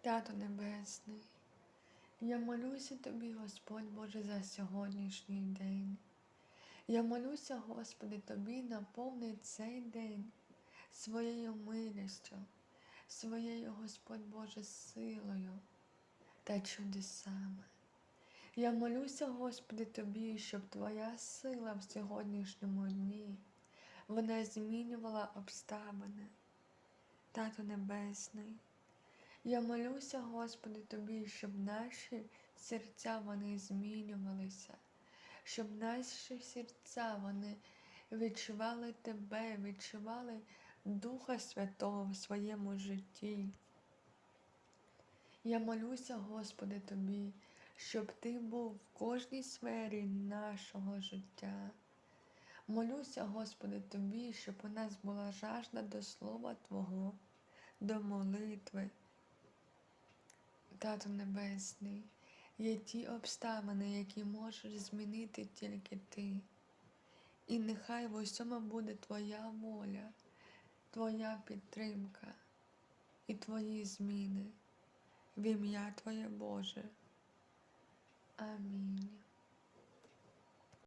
Тато Небесний, я молюся тобі, Господь Боже, за сьогоднішній день. Я молюся, Господи, тобі наповни цей день своєю милістю, своєю, Господь Боже, силою та чудесами. Я молюся, Господи, тобі, щоб Твоя сила в сьогоднішньому дні вона змінювала обставини. Тато Небесний. Я молюся, Господи, Тобі, щоб наші серця вони змінювалися, щоб наші серця вони відчували Тебе, відчували Духа Святого в своєму житті. Я молюся, Господи, Тобі, щоб Ти був в кожній сфері нашого життя. Молюся, Господи, Тобі, щоб у нас була жажда до Слова Твого, до молитви. Тато Небесний, є ті обставини, які можеш змінити тільки Ти. І нехай в усьому буде Твоя воля, Твоя підтримка і Твої зміни. В ім'я Твоє Боже. Амінь.